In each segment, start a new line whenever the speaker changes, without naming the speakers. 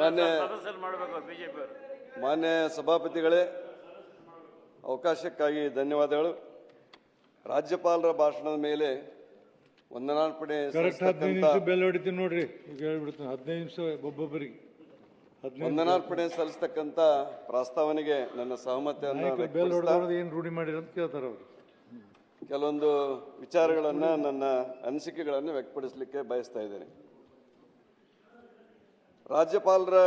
ಮಾನ್ಯ
ಸದಸ್ಯರು ಮಾಡಬೇಕು ಬಿಜೆಪಿ ಅವರು.
ಮಾನ್ಯ ಸಭಾಪತಿಗಳೇ ಅವಕಾಶಕ್ಕಾಗಿ ಧನ್ಯವಾದಗಳು. ರಾಜ್ಯಪಾಲರ ಭಾಷಣದ ಮೇಲೆ ವಂದನಾರ್ಪಣೆ
ನೋಡ್ರಿ. ಹದಿನೈದು ನಿಮಿಷ ಒಬ್ಬೊಬ್ಬರಿಗೆ.
ವಂದನಾರ್ಪಣೆ ಸಲ್ಲಿಸ್ತಕ್ಕಂಥ ಪ್ರಸ್ತಾವನೆಗೆ ನನ್ನ ಸಹಮತಿಯನ್ನು
ರೂಢಿ ಮಾಡಿರೋ ಅಂತ ಕೇಳ್ತಾರ ಅವ್ರು.
ಕೆಲವೊಂದು ವಿಚಾರಗಳನ್ನು ನನ್ನ ಅನಿಸಿಕೆಗಳನ್ನು ವ್ಯಕ್ತಪಡಿಸಲಿಕ್ಕೆ ಬಯಸ್ತಾ ಇದ್ದೇನೆ. ರಾಜ್ಯಪಾಲರ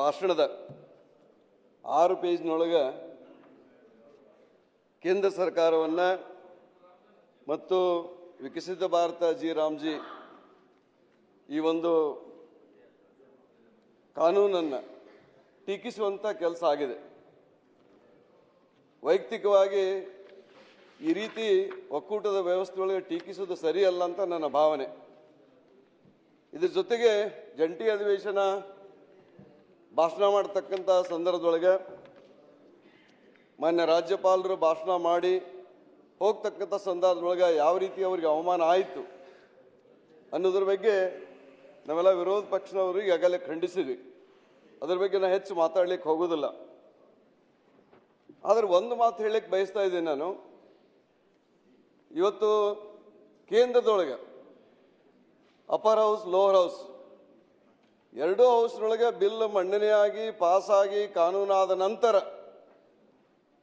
ಭಾಷಣದ ಆರು ಪೇಜ್ನೊಳಗೆ ಕೇಂದ್ರ ಸರ್ಕಾರವನ್ನು ಮತ್ತು ವಿಕಸಿತ ಭಾರತ ಜಿ ರಾಮ್ಜಿ ಈ ಒಂದು ಕಾನೂನನ್ನು ಟೀಕಿಸುವಂಥ ಕೆಲಸ ಆಗಿದೆ. ವೈಯಕ್ತಿಕವಾಗಿ ಈ ರೀತಿ ಒಕ್ಕೂಟದ ವ್ಯವಸ್ಥೆ ಒಳಗೆ ಟೀಕಿಸೋದು ಸರಿಯಲ್ಲ ಅಂತ ನನ್ನ ಭಾವನೆ. ಇದ್ರ ಜೊತೆಗೆ ಜಂಟಿ ಅಧಿವೇಶನ ಭಾಷಣ ಮಾಡತಕ್ಕಂಥ ಸಂದರ್ಭದೊಳಗೆ ಮಾನ್ಯ ರಾಜ್ಯಪಾಲರು ಭಾಷಣ ಮಾಡಿ ಹೋಗ್ತಕ್ಕಂಥ ಸಂದರ್ಭದೊಳಗೆ ಯಾವ ರೀತಿ ಅವರಿಗೆ ಅವಮಾನ ಆಯಿತು ಅನ್ನೋದ್ರ ಬಗ್ಗೆ ನಾವೆಲ್ಲ ವಿರೋಧ ಪಕ್ಷದವರು ಈಗಾಗಲೇ ಖಂಡಿಸಿದ್ವಿ. ಅದ್ರ ಬಗ್ಗೆ ನಾನು ಹೆಚ್ಚು ಮಾತಾಡ್ಲಿಕ್ಕೆ ಹೋಗೋದಿಲ್ಲ. ಆದರೆ ಒಂದು ಮಾತು ಹೇಳಕ್ಕೆ ಬಯಸ್ತಾ ಇದ್ದೀನಿ ನಾನು. ಇವತ್ತು ಕೇಂದ್ರದೊಳಗೆ ಅಪರ್ ಹೌಸ್ ಲೋವರ್ ಹೌಸ್ ಎರಡೂ ಹೌಸ್ನೊಳಗೆ ಬಿಲ್ ಮಂಡನೆಯಾಗಿ ಪಾಸಾಗಿ ಕಾನೂನಾದ ನಂತರ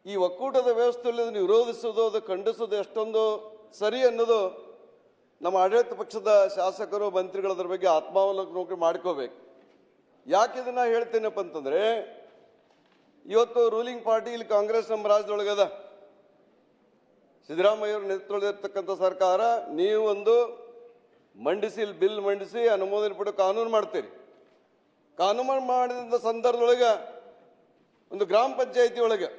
ಈ ಒಕ್ಕೂಟದ ವ್ಯವಸ್ಥೆಯಲ್ಲಿ ಅದನ್ನು ವಿರೋಧಿಸೋದು, ಅದು ಖಂಡಿಸೋದು ಎಷ್ಟೊಂದು ಸರಿ ಅನ್ನೋದು ನಮ್ಮ ಆಡಳಿತ ಪಕ್ಷದ ಶಾಸಕರು, ಮಂತ್ರಿಗಳು ಅದರ ಬಗ್ಗೆ ಆತ್ಮಾವಲೋಕನ ಮಾಡ್ಕೋಬೇಕು. ಯಾಕೆ ಇದನ್ನು ಹೇಳ್ತೇನಪ್ಪ ಅಂತಂದರೆ, ಇವತ್ತು ರೂಲಿಂಗ್ ಪಾರ್ಟಿ ಇಲ್ಲಿ ಕಾಂಗ್ರೆಸ್ ನಮ್ಮ ರಾಜ್ಯದೊಳಗದ. ಸಿದ್ದರಾಮಯ್ಯವ್ರ ನೇತೃತ್ವದಲ್ಲಿರ್ತಕ್ಕಂಥ ಸರ್ಕಾರ, ನೀವು ಒಂದು ಮಂಡಿಸಿ, ಬಿಲ್ ಮಂಡಿಸಿ ಅನುಮೋದನೆ ಪಡೆದು ಕಾನೂನು ಮಾಡ್ತೀರಿ. ಕಾನೂನು ಮಾಡಿದ ಸಂದರ್ಭದೊಳಗೆ ಒಂದು ಗ್ರಾಮ ಪಂಚಾಯತಿ ಒಳಗೆ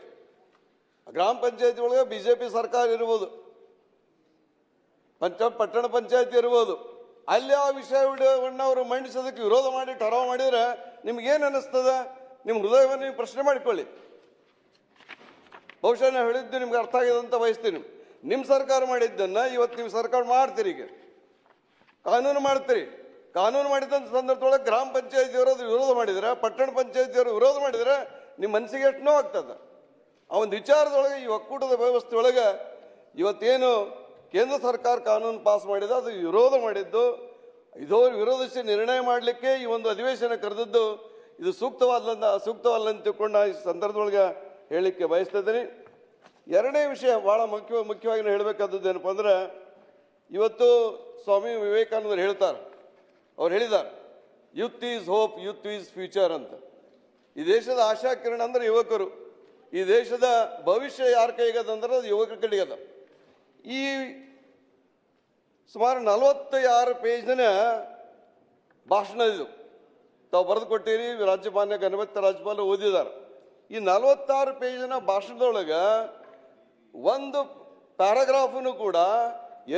ಗ್ರಾಮ ಪಂಚಾಯತಿ ಒಳಗೆ ಬಿ ಜೆ ಪಿ ಸರ್ಕಾರ ಇರ್ಬೋದು, ಪಂಚ, ಪಟ್ಟಣ ಪಂಚಾಯತಿ ಇರ್ಬೋದು. ಅಲ್ಲಿ ಆ ವಿಷಯವನ್ನು ಅವರು ಮಂಡಿಸೋದಕ್ಕೆ ವಿರೋಧ ಮಾಡಿ, ಠರಾವ್ ಮಾಡಿದ್ರೆ ನಿಮ್ಗೇನು ಅನ್ನಿಸ್ತದೆ? ನಿಮ್ಮ ಹೃದಯವನ್ನು ನೀವು ಪ್ರಶ್ನೆ ಮಾಡಿಕೊಳ್ಳಿ. ಬಹುಶಃ ನಾನು ಹೇಳಿದ್ದು ನಿಮ್ಗೆ ಅರ್ಥ ಆಗಿದೆ ಅಂತ ಬಯಸ್ತೀನಿ. ನಿಮ್ಮ ಸರ್ಕಾರ ಮಾಡಿದ್ದನ್ನು ಇವತ್ತು ನೀವು ಸರ್ಕಾರ ಮಾಡ್ತೀರಿ ಈಗ. ಕಾನೂನು ಮಾಡ್ತೀರಿ. ಕಾನೂನು ಮಾಡಿದಂಥ ಸಂದರ್ಭದೊಳಗೆ ಗ್ರಾಮ ಪಂಚಾಯತಿಯವರು ವಿರೋಧ ಮಾಡಿದ್ರೆ, ಪಟ್ಟಣ ಪಂಚಾಯತಿಯವರು ವಿರೋಧ ಮಾಡಿದರೆ ನಿಮ್ಮ ಮನಸ್ಸಿಗೆ ಎಷ್ಟು ನೋವು ಆಗ್ತದೆ? ಆ ಒಂದು ವಿಚಾರದೊಳಗೆ ಈ ಒಕ್ಕೂಟದ ವ್ಯವಸ್ಥೆ ಒಳಗೆ ಇವತ್ತೇನು ಕೇಂದ್ರ ಸರ್ಕಾರ ಕಾನೂನು ಪಾಸ್ ಮಾಡಿದೆ, ಅದು ವಿರೋಧ ಮಾಡಿದ್ದು ಇದೋ ವಿರೋಧಿಸಿ ನಿರ್ಣಯ ಮಾಡಲಿಕ್ಕೆ ಈ ಒಂದು ಅಧಿವೇಶನ ಕರೆದದ್ದು, ಇದು ಸೂಕ್ತವಾದಂಥ ಸೂಕ್ತವಲ್ಲ ಅಂತ ತಿಳ್ಕೊಂಡು ಈ ಸಂದರ್ಭದೊಳಗೆ ಹೇಳಲಿಕ್ಕೆ ಬಯಸ್ತಾ ಇದ್ದೀನಿ ಎರಡನೇ ವಿಷಯ ಭಾಳ ಮುಖ್ಯ, ಮುಖ್ಯವಾಗಿ ಹೇಳಬೇಕಾದದ್ದು ಏನಪ್ಪ ಅಂದ್ರೆ, ಇವತ್ತು ಸ್ವಾಮಿ ವಿವೇಕಾನಂದರು ಹೇಳ್ತಾರೆ. ಅವ್ರು ಹೇಳಿದ್ದಾರೆ youth is hope youth is future ಅಂತ. ಈ ದೇಶದ ಆಶಾ ಕಿರಣ ಅಂದ್ರೆ ಯುವಕರು. ಈ ದೇಶದ ಭವಿಷ್ಯ ಯಾರ ಕೈಗದ ಅಂದ್ರೆ ಅದು ಯುವಕರ ಕಡೆಗದ ಈ ಸುಮಾರು ನಲವತ್ತು ಆರು ಪೇಜ್ನ ಭಾಷಣ ಇದು. ತಾವು ಬರೆದು ಕೊಟ್ಟಿರಿ ರಾಜ್ಯಪಾಲ ಗಣಪತಿ ರಾಜ್ಯಪಾಲ ಓದಿದ್ದಾರೆ. ಈ ನಲವತ್ತಾರು ಪೇಜಿನ ಭಾಷಣದೊಳಗೆ ಒಂದು ಪ್ಯಾರಾಗ್ರಾಫನು ಕೂಡ,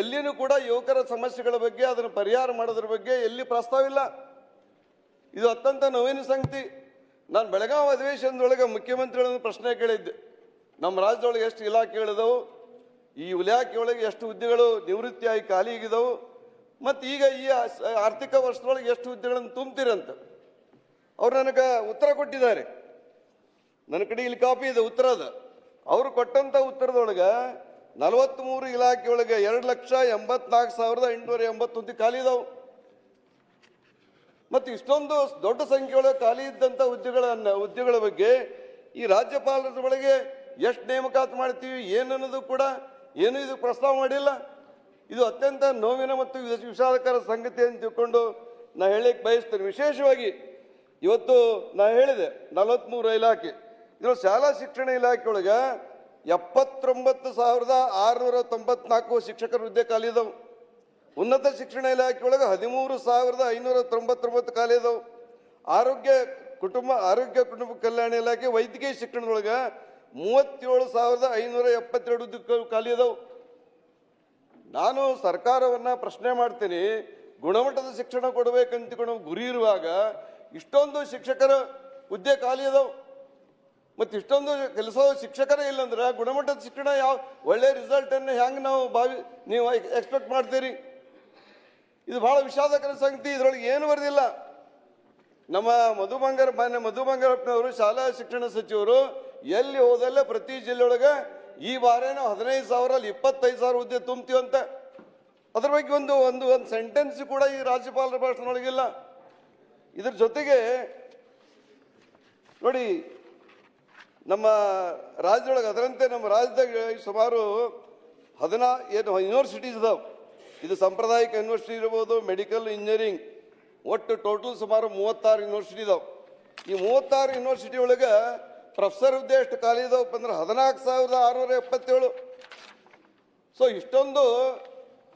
ಎಲ್ಲಿನೂ ಕೂಡ ಯುವಕರ ಸಮಸ್ಯೆಗಳ ಬಗ್ಗೆ, ಅದನ್ನು ಪರಿಹಾರ ಮಾಡೋದ್ರ ಬಗ್ಗೆ ಎಲ್ಲಿ ಪ್ರಸ್ತಾವ ಇಲ್ಲ. ಇದು ಅತ್ಯಂತ ನೋವಿನ ಸಂಗತಿ. ನಾನು ಬೆಳಗಾವಿ ಅಧಿವೇಶನದೊಳಗೆ ಮುಖ್ಯಮಂತ್ರಿಗಳನ್ನು ಪ್ರಶ್ನೆ ಕೇಳಿದ್ದೆ. ನಮ್ಮ ರಾಜ್ಯದೊಳಗೆ ಎಷ್ಟು ಇಲಾಖೆಗಳಿದವು ಈ ಇಲಾಖೆಯೊಳಗೆ ಎಷ್ಟು ಹುದ್ದೆಗಳು ನಿವೃತ್ತಿಯಾಗಿ ಖಾಲಿ ಆಗಿದಾವು ಮತ್ತು ಈಗ ಈ ಆರ್ಥಿಕ ವರ್ಷದೊಳಗೆ ಎಷ್ಟು ಹುದ್ದೆಗಳನ್ನು ತುಂಬ್ತೀರಂತ. ಅವ್ರು ನನಗೆ ಉತ್ತರ ಕೊಟ್ಟಿದ್ದಾರೆ. ನನ್ನ ಕಡೆ ಇಲ್ಲಿ ಕಾಪಿ ಇದೆ, ಉತ್ತರ ಅದು. ಅವರು ಕೊಟ್ಟಂತ ಉತ್ತರದೊಳಗೆ ನಲವತ್ತ್ಮೂರು ಇಲಾಖೆಯೊಳಗೆ ಎರಡು ಲಕ್ಷ ಎಂಬತ್ನಾಲ್ಕು ಸಾವಿರದ ಎಂಟುನೂರ ಎಂಬತ್ತೊಂದು ಖಾಲಿ ಇದಾವೆ. ಮತ್ತು ಇಷ್ಟೊಂದು ದೊಡ್ಡ ಸಂಖ್ಯೆಯೊಳಗೆ ಖಾಲಿ ಇದ್ದಂಥ ಹುದ್ದೆಗಳನ್ನು, ಹುದ್ದೆಗಳ ಬಗ್ಗೆ ಈ ರಾಜ್ಯಪಾಲರ ಒಳಗೆ ಎಷ್ಟು ನೇಮಕಾತಿ ಮಾಡ್ತೀವಿ, ಏನನ್ನೋದು ಕೂಡ ಏನು ಇದು ಪ್ರಸ್ತಾವ ಮಾಡಿಲ್ಲ. ಇದು ಅತ್ಯಂತ ನೋವಿನ ಮತ್ತು ವಿಷ- ವಿಷಾದಕರ ಸಂಗತಿ ಅಂತ ತಿಳ್ಕೊಂಡು ನಾ ಹೇಳಕ್ಕೆ ಬಯಸ್ತೇನೆ. ವಿಶೇಷವಾಗಿ ಇವತ್ತು ನಾ ಹೇಳಿದೆ ನಲವತ್ತ್ಮೂರು ಇಲಾಖೆ. ಇದು ಶಾಲಾ ಶಿಕ್ಷಣ ಇಲಾಖೆಯೊಳಗೆ ಎಪ್ಪತ್ತೊಂಬತ್ತು ಸಾವಿರದ ಆರುನೂರ ತೊಂಬತ್ನಾಲ್ಕು ಶಿಕ್ಷಕರ ಹುದ್ದೆ ಖಾಲಿ ಇದಾವೆ. ಉನ್ನತ ಶಿಕ್ಷಣ ಇಲಾಖೆಯೊಳಗೆ ಹದಿಮೂರು ಸಾವಿರದ ಐನೂರ ತೊಂಬತ್ತೊಂಬತ್ತು ಖಾಲಿ ಇದಾವೆ. ಆರೋಗ್ಯ ಕುಟುಂಬ ಆರೋಗ್ಯ ಕುಟುಂಬ ಕಲ್ಯಾಣ ಇಲಾಖೆ ವೈದ್ಯಕೀಯ ಶಿಕ್ಷಣದೊಳಗೆ ಮೂವತ್ತೇಳು ಸಾವಿರದ ಐನೂರ ಎಪ್ಪತ್ತೆರಡು ಹುದ್ದೆ ಖಾಲಿ ಇದಾವೆ. ನಾನು ಸರ್ಕಾರವನ್ನು ಪ್ರಶ್ನೆ ಮಾಡ್ತೀನಿ, ಗುಣಮಟ್ಟದ ಶಿಕ್ಷಣ ಕೊಡಬೇಕಂತ ಗುರಿ ಇರುವಾಗ ಇಷ್ಟೊಂದು ಶಿಕ್ಷಕರ ಹುದ್ದೆ ಖಾಲಿ ಇದಾವೆ. ಮತ್ತು ಇಷ್ಟೊಂದು ಕೆಲಸ ಶಿಕ್ಷಕರೇ ಇಲ್ಲಂದ್ರೆ ಗುಣಮಟ್ಟದ ಶಿಕ್ಷಣ ಯಾವ ಒಳ್ಳೆ ರಿಸಲ್ಟನ್ನು ಹೆಂಗೆ ನಾವು ಭಾವಿ, ನೀವು ಎಕ್ಸ್ಪೆಕ್ಟ್ ಮಾಡ್ತೀರಿ? ಇದು ಬಹಳ ವಿಷಾದಕರ ಸಂಗತಿ, ಇದರೊಳಗೆ ಏನು ಬರೆದಿಲ್ಲ. ನಮ್ಮ ಮಧು ಬಂಗಾರ ಮಾನ್ಯ ಮಧು ಬಂಗಾರಪ್ಪನವರು ಶಾಲಾ ಶಿಕ್ಷಣ ಸಚಿವರು, ಎಲ್ಲಿ ಹೋದಲ್ಲೇ ಪ್ರತಿ ಜಿಲ್ಲೆಯೊಳಗೆ ಈ ಬಾರ ನಾವು ಹದಿನೈದು ಸಾವಿರ ಅಲ್ಲಿ ಇಪ್ಪತ್ತೈದು ಸಾವಿರ ಹುದ್ದೆ ತುಂಬ್ತೀವಂತ ಅದ್ರ ಬಗ್ಗೆ ಒಂದು ಒಂದು ಒಂದು ಸೆಂಟೆನ್ಸ್ ಕೂಡ ಈ ರಾಜ್ಯಪಾಲರ ಭಾಷಣದೊಳಗಿಲ್ಲ ಇದ್ರ ಜೊತೆಗೆ ನೋಡಿ ನಮ್ಮ ರಾಜ್ಯದೊಳಗೆ ಅದರಂತೆ ನಮ್ಮ ರಾಜ್ಯದಾಗ ಸುಮಾರು ಹದಿನಾ, ಏನು ಯೂನಿವರ್ಸಿಟೀಸ್ ಇದಾವೆ. ಇದು ಸಾಂಪ್ರದಾಯಿಕ ಯೂನಿವರ್ಸಿಟಿ ಇರ್ಬೋದು ಮೆಡಿಕಲ್ ಇಂಜಿನಿಯರಿಂಗ್ ಒಟ್ಟು ಟೋಟಲ್ ಸುಮಾರು ಮೂವತ್ತಾರು ಯೂನಿವರ್ಸಿಟಿ ಇದಾವೆ. ಈ ಮೂವತ್ತಾರು ಯೂನಿವರ್ಸಿಟಿ ಒಳಗೆ ಪ್ರೊಫೆಸರ್ ಹುದ್ದೆ ಎಷ್ಟು ಖಾಲಿ ಇದಾವಪ್ಪ ಅಂದ್ರೆ ಹದಿನಾಲ್ಕು ಸಾವಿರದ ಆರುನೂರ ಎಪ್ಪತ್ತೇಳು. ಸೊ ಇಷ್ಟೊಂದು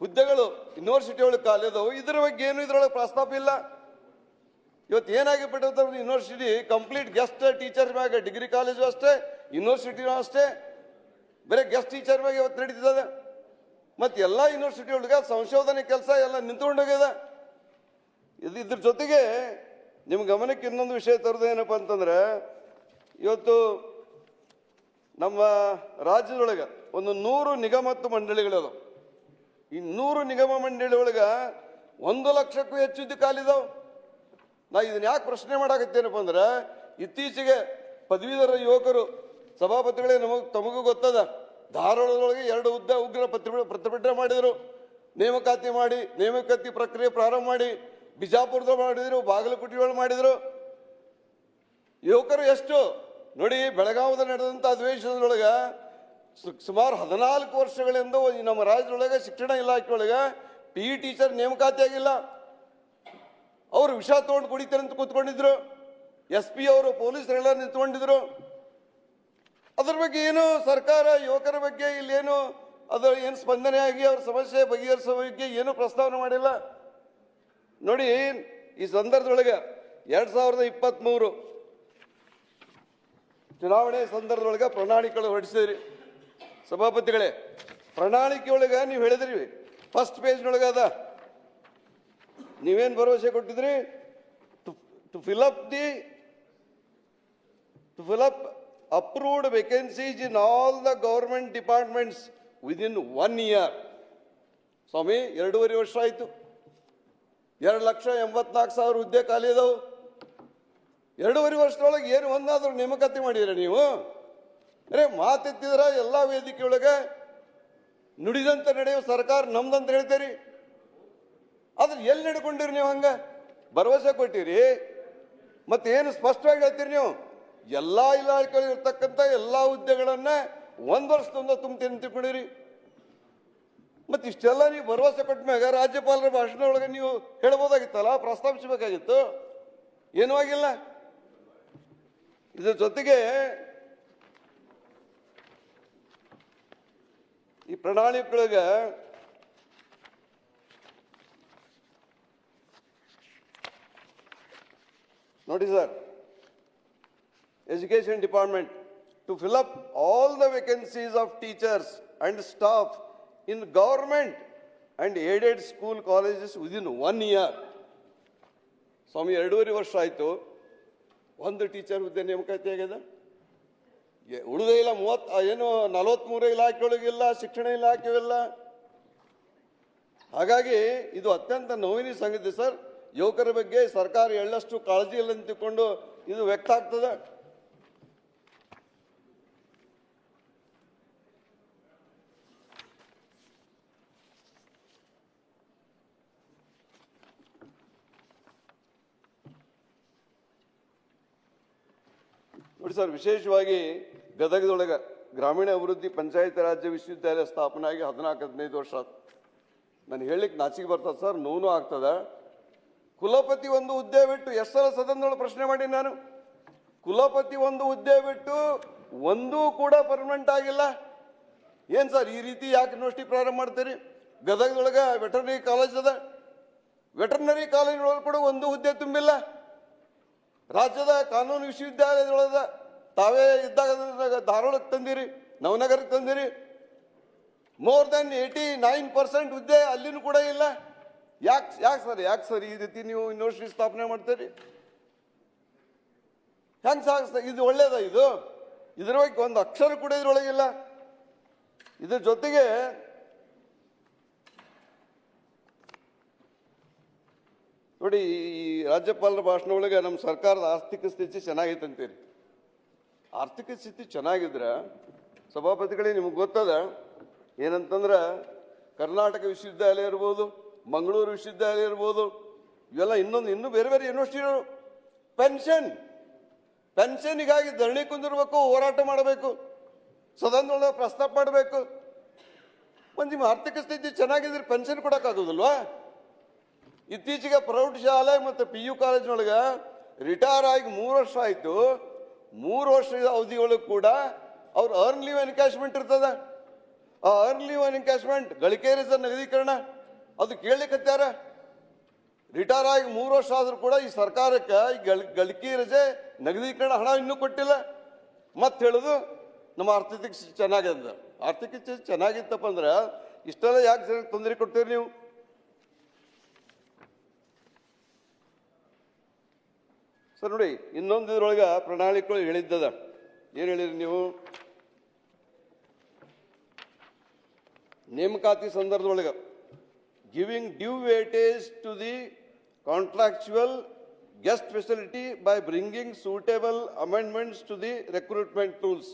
ಹುದ್ದೆಗಳು ಯೂನಿವರ್ಸಿಟಿ ಒಳಗೆ ಖಾಲಿ ಇದಾವೆ. ಇದ್ರ ಬಗ್ಗೆ ಏನು ಇದ್ರೊಳಗೆ ಪ್ರಸ್ತಾಪ ಇಲ್ಲ. ಇವತ್ತು ಏನಾಗಿಬಿಟ್ಟದ ಯೂನಿವರ್ಸಿಟಿ ಕಂಪ್ಲೀಟ್ ಗೆಸ್ಟ್ ಟೀಚರ್ ಮ್ಯಾಗ ಡಿಗ್ರಿ ಕಾಲೇಜು ಅಷ್ಟೇ ಯೂನಿವರ್ಸಿಟಿನೂ ಅಷ್ಟೇ, ಬೇರೆ ಗೆಸ್ಟ್ ಟೀಚರ್ ಮ್ಯಾಗ ಇವತ್ತು ನಡೀತಿದ್ದಾವೆ ಮತ್ತು ಎಲ್ಲ ಯೂನಿವರ್ಸಿಟಿ ಒಳಗೆ ಸಂಶೋಧನೆ ಕೆಲಸ ಎಲ್ಲ ನಿಂತ್ಕೊಂಡೋಗ್ಯದ ಇದು ಇದ್ರ ಜೊತೆಗೆ ನಿಮ್ಮ ಗಮನಕ್ಕೆ ಇನ್ನೊಂದು ವಿಷಯ ತರೋದು ಏನಪ್ಪ ಅಂತಂದ್ರೆ, ಇವತ್ತು ನಮ್ಮ ರಾಜ್ಯದೊಳಗೆ ಒಂದು ನೂರು ನಿಗಮ ಮತ್ತು ಮಂಡಳಿಗಳದಾವ ಈ ನೂರು ನಿಗಮ ಮಂಡಳಿ ಒಳಗೆ ಒಂದು ಲಕ್ಷಕ್ಕೂ ಹೆಚ್ಚು ಕಾಲಿದಾವೆ ನಾ ಇದನ್ನ ಯಾಕೆ ಪ್ರಶ್ನೆ ಮಾಡಾಕತ್ತೇನಪ್ಪ ಅಂದ್ರೆ, ಇತ್ತೀಚೆಗೆ ಪದವೀಧರ ಯುವಕರು, ಸಭಾಪತಿಗಳೇ ನಮಗ್, ತಮಗೂ ಗೊತ್ತದ. ಧಾರವಾಡದೊಳಗೆ ಎರಡು ಉದ್ದ ಉಗ್ರ ಪ್ರತಿಭಟನೆ ಪ್ರತಿಭಟನೆ ಮಾಡಿದರು. ನೇಮಕಾತಿ ಮಾಡಿ, ನೇಮಕಾತಿ ಪ್ರಕ್ರಿಯೆ ಪ್ರಾರಂಭ ಮಾಡಿ ಬಿಜಾಪುರದ ಮಾಡಿದ್ರು ಬಾಗಲಕೋಟೆ ಮಾಡಿದ್ರು. ಯುವಕರು ಎಷ್ಟು? ನೋಡಿ, ಬೆಳಗಾವದ ನಡೆದಂಥ ಅಧಿವೇಶನದೊಳಗ ಸುಮಾರು ಹದಿನಾಲ್ಕು ವರ್ಷಗಳಿಂದ ನಮ್ಮ ರಾಜ್ಯದೊಳಗೆ ಶಿಕ್ಷಣ ಇಲಾಖೆಯೊಳಗೆ ಪಿ ಟೀಚರ್ ನೇಮಕಾತಿ ಆಗಿಲ್ಲ ಅವರು ವಿಷ ತೊಗೊಂಡು ಕುಡಿತಾರೆ ಅಂತ ಕೂತ್ಕೊಂಡಿದ್ರು. ಎಸ್ ಪಿ ಅವರು, ಪೊಲೀಸರೆಲ್ಲ ನಿಂತ್ಕೊಂಡಿದ್ರು. ಅದ್ರ ಬಗ್ಗೆ ಏನು ಸರ್ಕಾರ, ಯುವಕರ ಬಗ್ಗೆ ಇಲ್ಲೇನು ಅದರ ಏನು ಸ್ಪಂದನೆ ಆಗಿ ಅವ್ರ ಸಮಸ್ಯೆ ಬಗೆಹರಿಸುವ ಬಗ್ಗೆ ಏನು ಪ್ರಸ್ತಾವನೆ ಮಾಡಿಲ್ಲ. ನೋಡಿ, ಈ ಸಂದರ್ಭದೊಳಗೆ ಎರಡು ಸಾವಿರದ ಇಪ್ಪತ್ತ್ಮೂರು ಚುನಾವಣೆ ಸಂದರ್ಭದೊಳಗೆ ಪ್ರಣಾಳಿಕೆಗಳು ಹೊರಡಿಸಿದ್ರಿ. ಸಭಾಪತಿಗಳೇ ಪ್ರಣಾಳಿಕೆ ಒಳಗೆ ನೀವು ಹೇಳಿದ್ರಿ. ಫಸ್ಟ್ ಪೇಜ್ನೊಳಗೆ ಅದ. ನೀವೇನು ಭರವಸೆ ಕೊಟ್ಟಿದ್ರಿ? To fill up the to fill up approved vacancies in all the government departments within one year ಸ್ವಾಮಿ, ಎರಡೂವರೆ ವರ್ಷ ಆಯಿತು. ಎರಡು ಲಕ್ಷ ಎಂಬತ್ನಾಲ್ಕು ಸಾವಿರ ಹುದ್ದೆ ಖಾಲಿ ಇದಾವೆ ಎರಡೂವರೆ ವರ್ಷದೊಳಗೆ ಏನು ಒಂದಾದರೂ ನೇಮಕಾತಿ ಮಾಡಿದ್ರೆ ನೀವು? ಅರೆ ಮಾತೆತ್ತಿದ್ರೆ ಎಲ್ಲ ವೇದಿಕೆಯೊಳಗೆ ನುಡಿದಂತೆ ನಡೆಯುವ ಸರ್ಕಾರ ನಮ್ದಂತ ಹೇಳ್ತೀರಿ. ಆದ್ರೆ ಎಲ್ಲಿ ನಡ್ಕೊಂಡಿರಿ ನೀವು ಹಂಗ? ಭರವಸೆ ಕೊಟ್ಟಿರಿ. ಮತ್ತೆ ಏನು ಸ್ಪಷ್ಟವಾಗಿ ಹೇಳ್ತೀರಿ ನೀವು? ಎಲ್ಲಾ ಇಲಾಖೆಗಳಿರ್ತಕ್ಕಂಥ ಎಲ್ಲ ಹುದ್ದೆಗಳನ್ನ ಒಂದ್ ವರ್ಷದಿಂದ ಅಂತ ತಿಳ್ಕೊಂಡಿರಿ ಮತ್ತೆ ಇಷ್ಟೆಲ್ಲ ನೀವು ಭರವಸೆ ಕೊಟ್ಟ ಮ್ಯಾಗ ರಾಜ್ಯಪಾಲರ ಭಾಷಣ ಒಳಗೆ ನೀವು ಹೇಳ್ಬೋದಾಗಿತ್ತಲ್ಲ? ಪ್ರಸ್ತಾಪಿಸಬೇಕಾಗಿತ್ತು. ಏನೂ ಆಗಿಲ್ಲ. ಇದ್ರ ಜೊತೆಗೆ ಈ ಪ್ರಣಾಳಿಕೆಯೊಳಗೆ ನೋಡಿ sir education department to fill up all the vacancies of teachers and staff in government and aided school colleges within one year ಸ್ವಾಮಿ, ಎರಡೂವರೆ ವರ್ಷ ಆಯಿತು. ಒಂದು ಟೀಚರ್ ಹುದ್ದೆ ನೇಮಕಾತಿ ಆಗ್ಯದ? ಎ- ಉಳಿದೇ ಇಲ್ಲ, ಮೂವತ್ತು ಏನು ನಲವತ್ತ್ಮೂರು ಇಲಾಖೆಯೊಳಗಿಲ್ಲ ಶಿಕ್ಷಣ ಇಲಾಖೆಯಲ್ಲ ಹಾಗಾಗಿ ಇದು ಅತ್ಯಂತ ನೋವಿನ ಸಂಗತಿ ಸರ್. ಯುವಕರ ಬಗ್ಗೆ ಸರ್ಕಾರ ಎಳ್ಳಷ್ಟು ಕಾಳಜಿ ಇಲ್ಲ ಅಂತ ತಿಳ್ಕೊಂಡು ಇದು ವ್ಯಕ್ತ ಆಗ್ತದ. ನೋಡಿ ಸರ್, ವಿಶೇಷವಾಗಿ ಗದಗದೊಳಗೆ ಗ್ರಾಮೀಣ ಅಭಿವೃದ್ಧಿ ಪಂಚಾಯತ್ ರಾಜ್ಯ ವಿಶ್ವವಿದ್ಯಾಲಯ ಸ್ಥಾಪನೆ ಆಗಿ ಹದಿನಾಲ್ಕು, ಹದಿನೈದು ವರ್ಷ ನಾನು ಹೇಳಲಿಕ್ಕೆ ನಾಚಿಕೆ ಬರ್ತದೆ ಸರ್ ನೋವು ಆಗ್ತದ. ಕುಲಪತಿ ಒಂದು ಹುದ್ದೆ ಬಿಟ್ಟು ಎಸ್ ಸದನದೊಳಗೆ ಪ್ರಶ್ನೆ ಮಾಡಿ ನಾನು. ಕುಲಪತಿ ಒಂದು ಹುದ್ದೆ ಬಿಟ್ಟು ಒಂದೂ ಕೂಡ ಪರ್ಮನೆಂಟ್ ಆಗಿಲ್ಲ. ಏನ್ ಸರ್, ಈ ರೀತಿ ಯಾಕೆ ಯೂನಿವರ್ಸಿಟಿ ಪ್ರಾರಂಭ ಮಾಡ್ತೀರಿ? ಗದಗದೊಳಗೆ ವೆಟರ್ನರಿ ಕಾಲೇಜ್ ಅದ. ವೆಟರ್ನರಿ ಕಾಲೇಜ್ ಒಳಗೆ ಕೂಡ ಒಂದು ಹುದ್ದೆ ತುಂಬಿಲ್ಲ. ರಾಜ್ಯದ ಕಾನೂನು ವಿಶ್ವವಿದ್ಯಾಲಯದೊಳಗ ತಾವೇ ಇದ್ದಾಗ ಧಾರವಾಡಕ್ಕೆ ತಂದಿರಿ, ನವನಗರಕ್ಕೆ ತಂದಿರಿ. More than eighty nine percent ಹುದ್ದೆ ಅಲ್ಲಿನೂ ಕೂಡ ಇಲ್ಲ. ಯಾಕೆ ಯಾಕೆ ಸರ್ ಯಾಕೆ ಸರ್ ಈ ರೀತಿ ನೀವು ಯೂನಿವರ್ಸಿಟಿ ಸ್ಥಾಪನೆ ಮಾಡ್ತೀರಿ? ಹೆಂಗೆ ಸಾಗಿಸ್ತಾ ಇದು ಒಳ್ಳೇದ ಇದು? ಇದ್ರ ಬಗ್ಗೆ ಒಂದು ಅಕ್ಷರ ಕೂಡ ಇದ್ರೊಳಗಿಲ್ಲ ಇದ್ರ ಜೊತೆಗೆ ನೋಡಿ, ಈ ರಾಜ್ಯಪಾಲರ ಭಾಷಣ ಒಳಗೆ ನಮ್ಮ ಸರ್ಕಾರದ ಆರ್ಥಿಕ ಸ್ಥಿತಿ ಚೆನ್ನಾಗೈತೆ ಅಂತೀರಿ. ಆರ್ಥಿಕ ಸ್ಥಿತಿ ಚೆನ್ನಾಗಿದ್ರೆ ಸಭಾಪತಿಗಳೇ ನಿಮ್ಗೆ ಗೊತ್ತದ? ಏನಂತಂದ್ರೆ ಕರ್ನಾಟಕ ವಿಶ್ವವಿದ್ಯಾಲಯ ಇರ್ಬೋದು ಮಂಗಳೂರು ವಿಶ್ವವಿದ್ಯಾಲಯ ಇರ್ಬೋದು, ಇವೆಲ್ಲ ಇನ್ನೊಂದು, ಇನ್ನೂ ಬೇರೆ ಬೇರೆ ಯೂನಿವರ್ಸಿಟಿಗಳು ಪೆನ್ಷನ್ ಪೆನ್ಷನ್ಗಾಗಿ ಧರಣಿ ಕುಂದಿರ್ಬೇಕು, ಹೋರಾಟ ಮಾಡಬೇಕು, ಸದನದೊಳಗೆ ಪ್ರಸ್ತಾಪ ಮಾಡಬೇಕು. ಒಂದು ನಿಮ್ಮ ಆರ್ಥಿಕ ಸ್ಥಿತಿ ಚೆನ್ನಾಗಿದ್ರೆ ಪೆನ್ಷನ್ ಕೊಡೋಕ್ಕಾಗೋದಿಲ್ವಾ? ಇತ್ತೀಚೆಗೆ ಪ್ರೌಢಶಾಲೆ ಮತ್ತು ಪಿ ಯು ಕಾಲೇಜಿನೊಳಗೆ ರಿಟೈರ್ ಆಗಿ ಮೂರು ವರ್ಷ ಆಯಿತು. ಮೂರು ವರ್ಷದ ಅವಧಿಯೊಳಗೆ ಕೂಡ ಅವ್ರು ಅರ್ನ್ ಲೀವ್ ಎನ್ಕ್ಯಾಶ್ಮೆಂಟ್ ಇರ್ತದೆ. ಆ ಅರ್ನ್ ಲೀವ್ ಎನ್ಕ್ಯಾಶ್ಮೆಂಟ್ ಗಳಿಕೆ ನಗದೀಕರಣ ಅದು ಕೇಳಲಿಕ್ಕತ್ತಾರ ರಿಟೈರ್ ಆಗಿ ಮೂರು ವರ್ಷ ಆದರೂ ಕೂಡ ಈ ಸರ್ಕಾರಕ್ಕೆ ಈ ಗಳ ಗಳಿಕೆ ರಜೆ ನಗದೀಕರಣ ಹಣ ಇನ್ನೂ ಕೊಟ್ಟಿಲ್ಲ. ಮತ್ತೆ ಹೇಳುದು, ನಮ್ಮ ಆರ್ಥಿಕ ಚೆನ್ನಾಗಿದೆ ಆರ್ಥಿಕ ಚೆನ್ನಾಗಿತ್ತಪ್ಪ ಅಂದ್ರೆ ಇಷ್ಟೆಲ್ಲ ಯಾಕೆ ಜನಕ್ಕೆ ತೊಂದರೆ ಕೊಡ್ತೀರಿ ನೀವು? ಸರ್ ನೋಡಿ, ಇನ್ನೊಂದು ಇದ್ರೊಳಗೆ ಪ್ರಣಾಳಿಕೆಗಳು ಹೇಳಿದ್ದದ. ಏನು ಹೇಳಿರಿ ನೀವು? ನೇಮಕಾತಿ ಸಂದರ್ಭದೊಳಗೆ. Giving due weightage to the contractual guest faculty by bringing suitable amendments to the recruitment rules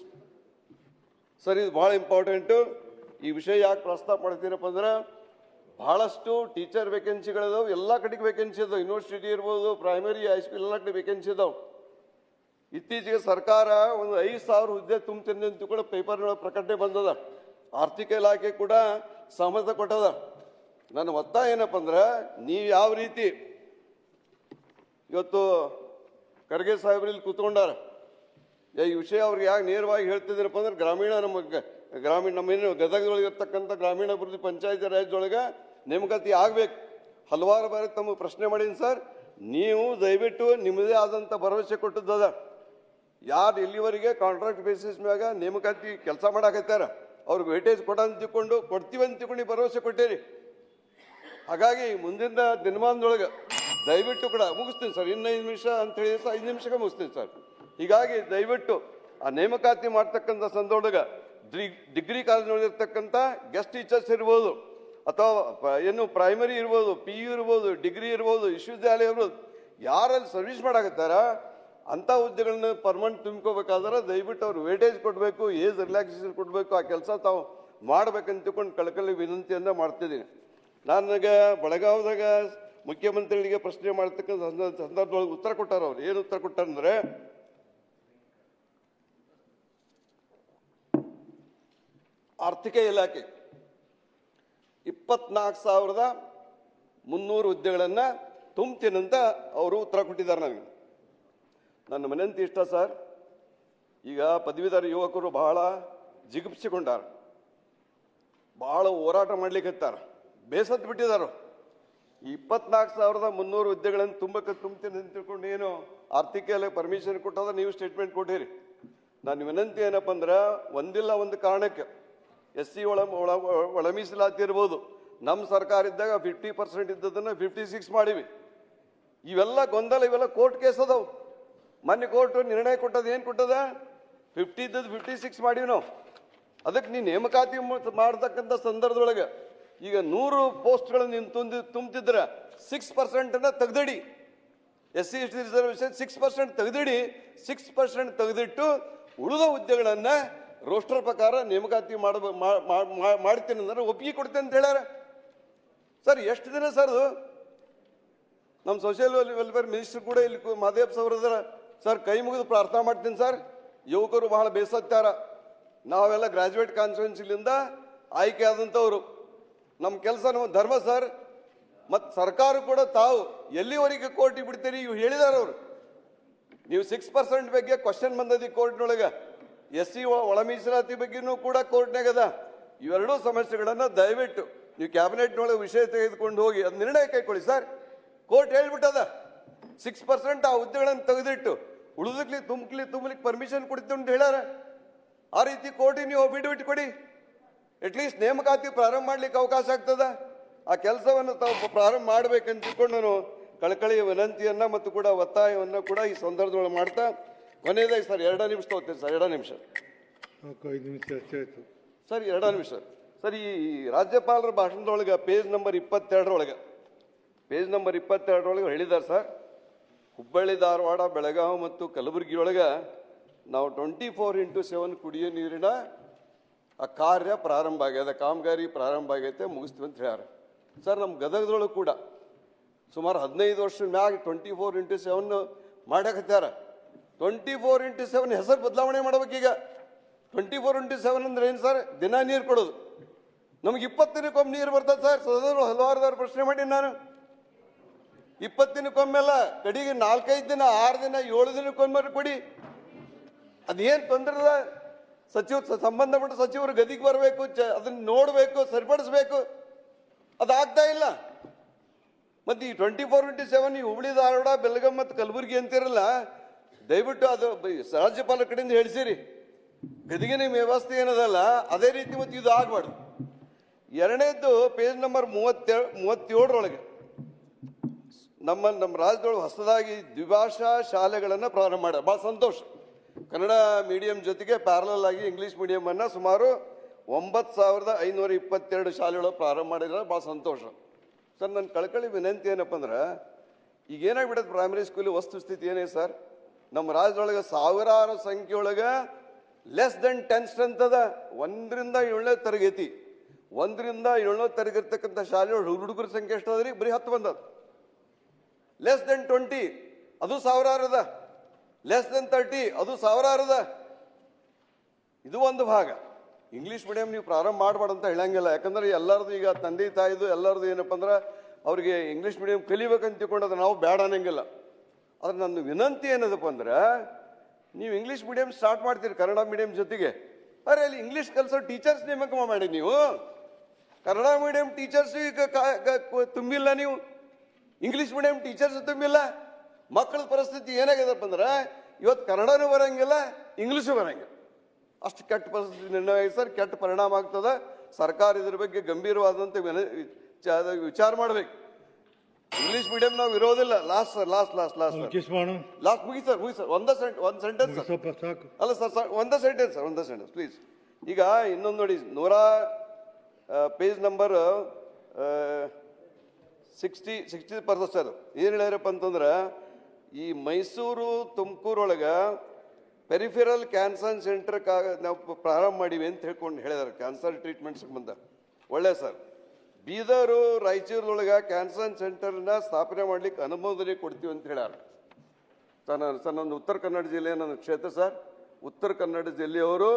sir ಇದು ಭಾಳ ಇಂಪಾರ್ಟೆಂಟು ಈ ವಿಷಯ ಯಾಕೆ ಪ್ರಸ್ತಾಪ ಮಾಡ್ತೀರಪ್ಪ ಅಂದ್ರೆ, ಬಹಳಷ್ಟು ಟೀಚರ್ ವೇಕೆನ್ಸಿಗಳಿದಾವೆ ಎಲ್ಲ ಕಡೆಗೆ ವೇಕೆನ್ಸಿ ಇದಾವೆ. ಯೂನಿವರ್ಸಿಟಿ ಇರ್ಬೋದು ಪ್ರೈಮರಿ ಹೈಸ್ಕೂಲ್ ಎಲ್ಲ ಕಡೆ ವೇಕೆನ್ಸಿ ಇದಾವೆ. ಇತ್ತೀಚೆಗೆ ಸರ್ಕಾರ ಒಂದು ಐದು ಸಾವಿರ ಹುದ್ದೆ ತುಂಬ್ತೀನಿ ಅಂತ ಕೂಡ ಪೇಪರ್ನೊಳಗೆ ಪ್ರಕಟಣೆ ಬಂದದ. ಆರ್ಥಿಕ ಇಲಾಖೆ ಕೂಡ ಸಮ್ಮತ ಕೊಟ್ಟದ. ನನ್ನ ಒತ್ತಾಯ ಏನಪ್ಪ ಅಂದ್ರೆ, ನೀವು ಯಾವ ರೀತಿ ಇವತ್ತು ಖರ್ಗೆ ಸಾಹೇಬ್ರು ಇಲ್ಲಿ ಕೂತ್ಕೊಂಡಾರ ಈ ವಿಷಯ ಅವ್ರಿಗೆ ಯಾಕೆ ನೇರವಾಗಿ ಹೇಳ್ತಿದ್ದೀರಪ್ಪ ಅಂದ್ರೆ, ಗ್ರಾಮೀಣ ನಮ್ಮ ಗ್ರಾಮೀಣ ನಮ್ಮೇನು ಗದಗದೊಳಗೆ ಇರ್ತಕ್ಕಂಥ ಗ್ರಾಮೀಣ ಅಭಿವೃದ್ಧಿ ಪಂಚಾಯತಿ ರಾಜ್ಯದೊಳಗೆ ನೇಮಕಾತಿ ಆಗ್ಬೇಕು. ಹಲವಾರು ಬಾರಿ ತಮ್ಮ ಪ್ರಶ್ನೆ ಮಾಡೀನಿ ಸರ್, ನೀವು ದಯವಿಟ್ಟು ನಿಮ್ಮದೇ ಆದಂಥ ಭರವಸೆ ಕೊಟ್ಟದ್ದದ. ಯಾರು ಇಲ್ಲಿವರೆಗೆ ಕಾಂಟ್ರಾಕ್ಟ್ ಬೇಸಿಸ್ ಮ್ಯಾಗ ನೇಮಕಾತಿ ಕೆಲಸ ಮಾಡಾಕತ್ತಾರ ಅವ್ರಿಗೆ ವೇಟೇಜ್ ಕೊಡ ಅಂತ ತಿಳ್ಕೊಂಡು ಕೊಡ್ತೀವಿ ಅಂತ ತಿಳ್ಕೊಂಡು ಭರವಸೆ ಕೊಟ್ಟೇರಿ. ಹಾಗಾಗಿ ಮುಂದಿನ ದಿನಮಾನದೊಳಗೆ ದಯವಿಟ್ಟು ಕೂಡ ಮುಗಿಸ್ತೀನಿ ಸರ್. ಇನ್ನು ಐದು ನಿಮಿಷ ಅಂತ ಹೇಳಿ ಸರ್ ಐದು ನಿಮಿಷಕ್ಕೆ ಮುಗಿಸ್ತೀನಿ ಸರ್. ಹೀಗಾಗಿ ದಯವಿಟ್ಟು ಆ ನೇಮಕಾತಿ ಮಾಡ್ತಕ್ಕಂಥ ಸಂದರ್ಭದೊಳಗೆ ಡಿಗ್ರಿ ಕಾಲೇಜಿನೊಳಗಿರ್ತಕ್ಕಂಥ ಗೆಸ್ಟ್ ಟೀಚರ್ಸ್ ಇರ್ಬೋದು, ಅಥವಾ ಏನು ಪ್ರೈಮರಿ ಇರ್ಬೋದು ಪಿ ಯು ಇರ್ಬೋದು, ಡಿಗ್ರಿ ಇರ್ಬೋದು, ವಿಶ್ವವಿದ್ಯಾಲಯ ಇರ್ಬೋದು, ಯಾರಲ್ಲಿ ಸರ್ವಿಸ್ ಮಾಡಾಕತ್ತಾರ, ಅಂಥ ಹುದ್ದೆಗಳನ್ನ ಪರ್ಮನೆಂಟ್ ತುಂಬ್ಕೋಬೇಕಾದ್ರೆ ದಯವಿಟ್ಟು ಅವ್ರು ವೇಟೇಜ್ ಕೊಡಬೇಕು ಏಜ್ ರಿಲ್ಯಾಕ್ಸೇಷನ್ ಕೊಡಬೇಕು, ಆ ಕೆಲಸ ತಾವು ಮಾಡ್ಬೇಕಂತ ತಿಳ್ಕೊಂಡು ಕಳಕಳಿ ವಿನಂತಿಯನ್ನು ಮಾಡ್ತಿದ್ದೀನಿ. ನನಗೆ ಬೆಳಗಾವ್ದಾಗ ಮುಖ್ಯಮಂತ್ರಿಗಳಿಗೆ ಪ್ರಶ್ನೆ ಮಾಡ್ತಕ್ಕಂಥ ಸಂದರ್ಭ ಸಂದರ್ಭದೊಳಗೆ ಉತ್ತರ ಕೊಟ್ಟಾರ ಅವ್ರು. ಏನು ಉತ್ತರ ಕೊಟ್ಟಾರಂದ್ರೆ ಆರ್ಥಿಕ ಇಲಾಖೆ. ಇಪ್ಪತ್ನಾಲ್ಕು ಸಾವಿರದ ಮುನ್ನೂರು ಹುದ್ದೆಗಳನ್ನು ತುಂಬ್ತೀನಂತ ಅವರು ಉತ್ತರ ಕೊಟ್ಟಿದ್ದಾರೆ ನನಗೆ ನನ್ನ ಮನೆಯಂತ ಇಷ್ಟ ಸರ್. ಈಗ ಪದವೀಧರ ಯುವಕರು ಬಹಳ ಜಿಗುಪ್ಸಿಕೊಂಡಾರ. ಬಹಳ ಹೋರಾಟ ಮಾಡ್ಲಿಕ್ಕತ್ತಾರ ಬೇಸತ್ತು ಬಿಟ್ಟಿದ್ದಾರೆ ಇಪ್ಪತ್ನಾಲ್ಕು ಸಾವಿರದ ಮುನ್ನೂರು ಹುದ್ದೆಗಳನ್ನು ತುಂಬಕ್ಕೆ ತುಂಬ್ತೀನಿ ಅಂತ ತಿಳ್ಕೊಂಡು ಏನು ಆರ್ಥಿಕ ಪರ್ಮಿಷನ್ ಕೊಟ್ಟದ ನೀವು ಸ್ಟೇಟ್ಮೆಂಟ್ ಕೊಟ್ಟಿರಿ. ನಾನು ವಿನಂತಿ ಏನಪ್ಪ ಅಂದ್ರೆ ಒಂದಿಲ್ಲ ಒಂದು ಕಾರಣಕ್ಕೆ ಎಸ್ ಸಿ ಒಳ ಒಳ ಒಳ ಮೀಸಲಾತಿ ಇರ್ಬೋದು. ನಮ್ಮ ಸರ್ಕಾರ ಇದ್ದಾಗ ಫಿಫ್ಟಿ ಪರ್ಸೆಂಟ್ ಇದ್ದದನ್ನು ಫಿಫ್ಟಿ ಸಿಕ್ಸ್ ಮಾಡಿವಿ. ಇವೆಲ್ಲ ಗೊಂದಲ, ಇವೆಲ್ಲ ಕೋರ್ಟ್ ಕೇಸ್ ಅದಾವು. ಮೊನ್ನೆ ಕೋರ್ಟ್ ನಿರ್ಣಯ ಕೊಟ್ಟದ ಏನು ಕೊಟ್ಟದ? ಫಿಫ್ಟಿ ಇದ್ದದ್ದು ಫಿಫ್ಟಿ ಸಿಕ್ಸ್ ಮಾಡಿವಿ ನಾವು. ಅದಕ್ಕೆ ನೀನು ನೇಮಕಾತಿ ಮಾಡ್ತಕ್ಕಂಥ ಸಂದರ್ಭದೊಳಗೆ ಈಗ ನೂರು ಪೋಸ್ಟ್ಗಳನ್ನು ನೀನು ತುಂಬಿ, ತುಂಬ್ತಿದ್ರೆ ಸಿಕ್ಸ್ ಪರ್ಸೆಂಟನ್ನು ತೆಗ್ದಿಡಿ. S C, S T reservation six percent ತೆಗೆದಿಡಿ. Six percent ತೆಗೆದಿಟ್ಟು ಉಳಿದ ಹುದ್ದೆಗಳನ್ನು ರೋಸ್ಟರ್ ಪ್ರಕಾರ ನೇಮಕಾತಿ ಮಾಡ ಮಾ- ಮಾ- ಮಾ- ಮಾಡ್ತೀನಿ ಅಂದ್ರೆ ಒಪ್ಪಿಗೆ ಕೊಡ್ತೇನೆ ಅಂತ ಹೇಳ್ಯಾರ. ಸರ್, ಎಷ್ಟು ದಿನ ಸರ್ ಅದು? ನಮ್ಮ ಸೋಷಿಯಲ್ ವೆಲ್ಫೇರ್ ಮಿನಿಸ್ಟರ್ ಕೂಡ ಇಲ್ಲಿ ಮಹದೇವ್ ಸರ್ ಸರ್, ಕೈ ಮುಗಿದು ಪ್ರಾರ್ಥನಾ ಮಾಡ್ತೀನಿ ಸರ್. ಯುವಕರು ಬಹಳ ಬೇಸತ್ತಾರ. ನಾವೆಲ್ಲ ಗ್ರಾಜುಯೇಟ್ ಕಾನ್ಸ್ಟಿಟ್ಯೂನ್ಸಿಲಿಂದ ಆಯ್ಕೆ ಆದಂಥವ್ರು. ನಮ್ಮ ಕೆಲಸ ಧರ್ಮ ಸರ್. ಮತ್ತು ಸರ್ಕಾರ ಕೂಡ ತಾವು ಎಲ್ಲಿವರೆಗೆ ಕೋರ್ಟಿಗೆ ಬಿಡ್ತೀರಿ ಇವು ಹೇಳಿದಾರ ಅವರು. ನೀವು ಸಿಕ್ಸ್ ಪರ್ಸೆಂಟ್ ಬಗ್ಗೆ ಕ್ವಶನ್ ಬಂದದಿ ಕೋರ್ಟ್ನೊಳಗೆ. ಎಸ್ ಸಿ ಒಳ ಮೀಸಲಾತಿ ಬಗ್ಗೆನೂ ಕೂಡ ಕೋರ್ಟ್ನಾಗ ಅದ ಇವೆರಡೂ ಸಮಸ್ಯೆಗಳನ್ನು ದಯವಿಟ್ಟು ನೀವು ಕ್ಯಾಬಿನೆಟ್ನೊಳಗೆ ವಿಷಯ ತೆಗೆದುಕೊಂಡು ಹೋಗಿ ಅದು ನಿರ್ಣಯ ಕೈಕೊಳ್ಳಿ ಸರ್. ಕೋರ್ಟ್ ಹೇಳ್ಬಿಟ್ಟದ. ಸಿಕ್ಸ್ ಪರ್ಸೆಂಟ್ ಆ ಹುದ್ದೆಗಳನ್ನು ತೆಗೆದಿಟ್ಟು ಉಳಿದಕ್ಲಿ ತುಂಬಕ್ಲಿ ತುಂಬಲಿಕ್ಕೆ ಪರ್ಮಿಷನ್ ಕೊಡ್ತೀವಿ ಅಂತ ಹೇಳ್ಯಾರ. ಆ ರೀತಿ ಕೋರ್ಟಿಗೆ ನೀವು ಬಿಟ್ಟು ಕೊಡಿ. ಅಟ್ಲೀಸ್ಟ್ ನೇಮಕಾತಿ ಪ್ರಾರಂಭ ಮಾಡ್ಲಿಕ್ಕೆ ಅವಕಾಶ ಆಗ್ತದ? ಆ ಕೆಲಸವನ್ನು ತಾವು ಪ್ರಾರಂಭ ಮಾಡ್ಬೇಕಂತ ತಿಳ್ಕೊಂಡು ನಾನು ಕಳಕಳಿಯ ವಿನಂತಿಯನ್ನ ಮತ್ತು ಕೂಡ ಒತ್ತಾಯವನ್ನು ಕೂಡ ಈ ಸಂದರ್ಭದೊಳಗೆ ಮಾಡ್ತಾ ಕೊನೆಯದಾಗಿ ಸರ್ ಎರಡೇ ನಿಮಿಷ ತಗೋತೀನಿ ಸರ್ ಎರಡೇ ನಿಮಿಷ. ಸರ್ ಎರಡೇ ನಿಮಿಷ. ಸರ್ ಈ ರಾಜ್ಯಪಾಲರ ಭಾಷಣದೊಳಗೆ ಪೇಜ್ ನಂಬರ್ ಇಪ್ಪತ್ತೆರಡರೊಳಗೆ ಪೇಜ್ ನಂಬರ್ ಇಪ್ಪತ್ತೆರಡರೊಳಗೆ ಹೇಳಿದ್ದಾರೆ ಸರ್. ಹುಬ್ಬಳ್ಳಿ ಧಾರವಾಡ ಬೆಳಗಾವಿ ಮತ್ತು ಕಲಬುರಗಿಯೊಳಗೆ ನಾವು ಟ್ವೆಂಟಿ ಫೋರ್ ಇಂಟು ಸೆವೆನ್ ಕುಡಿಯೋ ನೀರಿನ ಆ ಕಾರ್ಯ ಪ್ರಾರಂಭ ಆಗ್ಯದ, ಕಾಮಗಾರಿ ಪ್ರಾರಂಭ ಆಗೈತೆ, ಮುಗಿಸ್ತೀವಿ ಅಂತ ಹೇಳ್ಯಾರ. ಸರ್ ನಮ್ಮ ಗದಗದೊಳಗೆ ಕೂಡ ಸುಮಾರು ಹದಿನೈದು ವರ್ಷದ ಮ್ಯಾಗ ಟ್ವೆಂಟಿ ಫೋರ್ ಇಂಟು ಸೆವೆನ್ ಮಾಡಕತ್ಯಾರ. ಟ್ವೆಂಟಿ ಫೋರ್ ಇಂಟು ಸೆವೆನ್ ಹೆಸರು ಬದಲಾವಣೆ ಮಾಡ್ಬೇಕೀಗ. ಟ್ವೆಂಟಿ ಫೋರ್ ಇಂಟು ಸೆವೆನ್ ಅಂದ್ರೆ ಏನು ಸರ್? ದಿನ ನೀರು ಕೊಡೋದು. ನಮ್ಗೆ ಇಪ್ಪತ್ತು ದಿನಕ್ಕೊಮ್ಮೆ ನೀರು ಬರ್ತದೆ ಸರ್. ಸದಸ್ಯರು ಹಲವಾರು ಪ್ರಶ್ನೆ ಮಾಡಿ ನಾನು. ಇಪ್ಪತ್ತು ದಿನಕ್ಕೊಮ್ಮೆಲ್ಲ ಕಡೆಗೆ ನಾಲ್ಕೈದು ದಿನ, ಆರು ದಿನ, ಏಳು ದಿನಕ್ಕೊಮ್ಮೆ ಕೊಡಿ. ಅದೇನು ತೊಂದರೆ ಸಚಿವ ಸಂಬಂಧಪಟ್ಟ ಸಚಿವರು ಗದಿಗೆ ಬರಬೇಕು ಅದನ್ನು ನೋಡಬೇಕು, ಸರಿಪಡಿಸ್ಬೇಕು. ಅದಾಗ್ತಾ ಇಲ್ಲ. ಮತ್ತು ಈ ಟ್ವೆಂಟಿ ಫೋರ್ ಇಂಟು ಸೆವೆನ್ ಈ ಹುಬ್ಳಿ, ಧಾರವಾಡ, ಬೆಳಗಾಂ ಮತ್ತು ಕಲಬುರಗಿ ಅಂತಿರಲ್ಲ, ದಯವಿಟ್ಟು ಅದು ರಾಜ್ಯಪಾಲರ ಕಡೆಯಿಂದ ಹೇಳಿಸಿರಿ. ಗದಿಗಿನ ವ್ಯವಸ್ಥೆ ಏನದಲ್ಲ, ಅದೇ ರೀತಿ ಮತ್ತು ಇದು ಆಗಬಾರ್ದು. ಎರಡನೇದ್ದು ಪೇಜ್ ನಂಬರ್ ಮೂವತ್ತೇಳು ಮೂವತ್ತೇಳರೊಳಗೆ. ನಮ್ಮ ನಮ್ಮ ರಾಜ್ಯದೊಳಗೆ ಹೊಸದಾಗಿ ದ್ವಿಭಾಷಾ ಶಾಲೆಗಳನ್ನು ಪ್ರಾರಂಭ ಮಾಡ ಭಾಳ ಸಂತೋಷ. ಕನ್ನಡ ಮೀಡಿಯಂ ಜೊತೆಗೆ ಪ್ಯಾರಲಲ್ ಆಗಿ ಇಂಗ್ಲೀಷ್ ಮೀಡಿಯಮನ್ನು ಸುಮಾರು ಒಂಬತ್ತು ಸಾವಿರದ ಐನೂರ ಇಪ್ಪತ್ತೆರಡು ಶಾಲೆಗಳು ಪ್ರಾರಂಭ ಮಾಡಿದ್ರೆ ಭಾಳ ಸಂತೋಷ. ಸರ್ ನನ್ನ ಕಳ್ಕಳಿ ವಿನಂತಿ ಏನಪ್ಪ ಅಂದ್ರೆ, ಈಗ ಏನಾಗ್ಬಿಡತ್ತೆ ಪ್ರೈಮರಿ ಸ್ಕೂಲ್ ವಸ್ತುಸ್ಥಿತಿ ಏನೇ ಸರ್? ನಮ್ಮ ರಾಜ್ಯದೊಳಗೆ ಸಾವಿರಾರು ಸಂಖ್ಯೆಯೊಳಗೆ ಲೆಸ್ ದೆನ್ ಟೆನ್ ಸ್ಟ್ರೆಂತ್ ಅದ. ಒಂದರಿಂದ ಏಳನೇ ತರಗತಿ. ಒಂದರಿಂದ ಏಳನೇ ತರಗತಿ ಇರ್ತಕ್ಕಂಥ ಶಾಲೆಯೊಳಗೆ ಹುಡುಗರ ಸಂಖ್ಯೆ ಎಷ್ಟು ಅದ್ರಿ ಬರೀ ಹತ್ತು ಬಂದದ. ಲೆಸ್ ದೆನ್ ಟ್ವೆಂಟಿ ಅದು ಸಾವಿರಾರು ಅದ. ಲೆಸ್ ದೆನ್ ತರ್ಟಿ ಅದು ಸಾವಿರಾರದ ಇದು ಒಂದು ಭಾಗ ಇಂಗ್ಲೀಷ್ ಮೀಡಿಯಂ ನೀವು ಪ್ರಾರಂಭ ಮಾಡಬಾರ್ದು ಅಂತ ಹೇಳಂಗಿಲ್ಲ ಯಾಕಂದ್ರೆ ಎಲ್ಲರದು ಈಗ ತಂದೆ ತಾಯಿದು ಎಲ್ಲರದು ಏನಪ್ಪ ಅಂದ್ರೆ ಅವ್ರಿಗೆ ಇಂಗ್ಲೀಷ್ ಮೀಡಿಯಂ ಕಲಿಬೇಕಂತ ಅದು ನಾವು ಬೇಡ ಅನ್ನಂಗಿಲ್ಲ ಆದ್ರೆ ನನ್ನ ವಿನಂತಿ ಏನದಪ್ಪ ಅಂದ್ರೆ ನೀವು ಇಂಗ್ಲೀಷ್ ಮೀಡಿಯಂ ಸ್ಟಾರ್ಟ್ ಮಾಡ್ತೀರಿ ಕನ್ನಡ ಮೀಡಿಯಂ ಜೊತೆಗೆ ಅರೆ ಅಲ್ಲಿ ಇಂಗ್ಲೀಷ್ ಕಲಿಸೋ ಟೀಚರ್ಸ್ ನೇಮಕ ಮಾಡಿ ನೀವು ಕನ್ನಡ ಮೀಡಿಯಂ ಟೀಚರ್ಸ್ ಈಗ ತುಂಬಿಲ್ಲ ನೀವು ಇಂಗ್ಲೀಷ್ ಮೀಡಿಯಂ ಟೀಚರ್ಸ್ ತುಂಬಿಲ್ಲ ಮಕ್ಕಳ ಪರಿಸ್ಥಿತಿ ಏನಾಗಿದೆಪ್ಪ ಅಂದ್ರೆ ಇವತ್ತು ಕನ್ನಡನೂ ಬರಂಗಿಲ್ಲ ಇಂಗ್ಲೀಷು ಬರಂಗಿಲ್ಲ. ಅಷ್ಟು ಕೆಟ್ಟ ಪರಿಸ್ಥಿತಿ ನಿರ್ಣಯ ಆಗಿದೆ ಸರ್ ಕೆಟ್ಟ ಪರಿಣಾಮ ಆಗ್ತದೆ. ಸರ್ಕಾರ ಇದ್ರ ಬಗ್ಗೆ ಗಂಭೀರವಾದಂಥ ವಿಚಾರ ಮಾಡ್ಬೇಕು. ಇಂಗ್ಲೀಷ್ ಮೀಡಿಯಂ ನಾವು ಇರೋದಿಲ್ಲ. Last sir last last last last ಮುಗಿ ಸರ್ ಮುಗಿ ಸರ್ ಒಂದೇ ಸೆಂಟ್ ಒಂದು ಸೆಂಟೆನ್ಸ್ ಅಲ್ಲ ಸರ್ ಸರ್ ಒಂದೇ ಸೆಂಟೆನ್ಸ್ ಸರ್ ಒಂದೇ ಸೆಂಟೆನ್ಸ್ ಪ್ಲೀಸ್ ಈಗ ಇನ್ನೊಂದು ನೋಡಿ ನೂರ page number sixty sixty percent sir ಏನು ಹೇಳ್ಯಾರಪ್ಪ ಅಂತಂದ್ರೆ ಈ ಮೈಸೂರು ತುಮಕೂರೊಳಗೆ ಪೆರಿಫೆರಲ್ ಕ್ಯಾನ್ಸರ್ ಸೆಂಟರ್ ಕಾ ನಾವು ಪ್ರಾರಂಭ ಮಾಡೀವಿ ಅಂತ ಹೇಳ್ಕೊಂಡು ಹೇಳಿದಾರೆ. ಕ್ಯಾನ್ಸರ್ ಟ್ರೀಟ್ಮೆಂಟ್ ಸಂಬಂಧ ಒಳ್ಳೆ ಸರ್ ಬೀದರು ರಾಯಚೂರದೊಳಗೆ ಕ್ಯಾನ್ಸರ್ ಸೆಂಟರ್ನ ಸ್ಥಾಪನೆ ಮಾಡ್ಲಿಕ್ಕೆ ಅನುಮೋದನೆ ಕೊಡ್ತೀವಿ ಅಂತ ಹೇಳ್ಯಾರ. ಸರ್, ನಾನು ಸರ್ ನನ್ನ ಉತ್ತರ ಕನ್ನಡ ಜಿಲ್ಲೆ ನನ್ನ ಕ್ಷೇತ್ರ ಸರ್ ಉತ್ತರ ಕನ್ನಡ ಜಿಲ್ಲೆಯವರು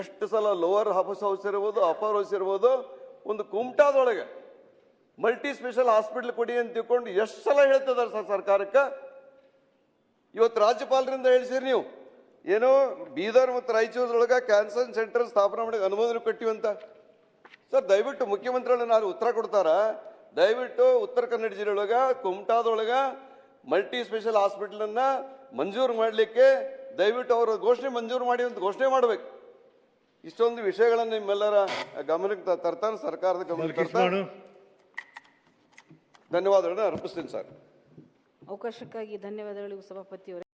ಎಷ್ಟು ಸಲ ಲೋವರ್ ಹಫಸ್ ಹೌಸ್ ಇರ್ಬೋದು ಅಪ್ಪರ್ ಹೌಸ್ ಇರ್ಬೋದು, ಒಂದು ಕುಮಟಾದೊಳಗೆ ಮಲ್ಟಿ ಸ್ಪೆಷಲ್ ಹಾಸ್ಪಿಟ್ಲ್ ಕೊಡಿ ಅಂತ ತಿಳ್ಕೊಂಡು ಎಷ್ಟು ಸಲ ಹೇಳ್ತಿದ್ದಾರೆ ಸರ್ ಸರ್ಕಾರಕ್ಕೆ? ಇವತ್ತು ರಾಜ್ಯಪಾಲರಿಂದ ಹೇಳಿಸಿರಿ ನೀವು. ಏನೋ ಬೀದರ್ ಮತ್ತು ರಾಯಚೂರದೊಳಗೆ ಕ್ಯಾನ್ಸರ್ ಸೆಂಟರ್ ಸ್ಥಾಪನೆ ಮಾಡಿ ಅನುಮೋದನೆ ಕೊಟ್ಟಿವಂತ. ಸರ್ ದಯವಿಟ್ಟು ಮುಖ್ಯಮಂತ್ರಿಗಳು ನಾನು ಉತ್ತರ ಕೊಡ್ತಾರ? ದಯವಿಟ್ಟು ಉತ್ತರ ಕನ್ನಡ ಜಿಲ್ಲೆಯೊಳಗ ಕುಮಟಾದೊಳಗ ಮಲ್ಟಿ ಸ್ಪೆಷಲ್ ಹಾಸ್ಪಿಟಲನ್ನ ಮಂಜೂರು ಮಾಡಲಿಕ್ಕೆ ದಯವಿಟ್ಟು ಅವರು ಘೋಷಣೆ ಮಂಜೂರು ಮಾಡಿ ಅಂತ ಘೋಷಣೆ ಮಾಡಬೇಕು. ಇಷ್ಟೊಂದು ವಿಷಯಗಳನ್ನು ನಿಮ್ಮೆಲ್ಲರ ಗಮನಕ್ಕೆ ತರ್ತಾನೆ ಸರ್ಕಾರದ ಗಮನಕ್ಕೆ ತರ್ತಾನೆ. ಧನ್ಯವಾದಗಳನ್ನ ಅರ್ಪಿಸ್ತೀನಿ ಸರ್.
ಅವಕಾಶಕ್ಕಾಗಿ ಧನ್ಯವಾದಗಳು ಸಭಾಪತಿಯವರೇ.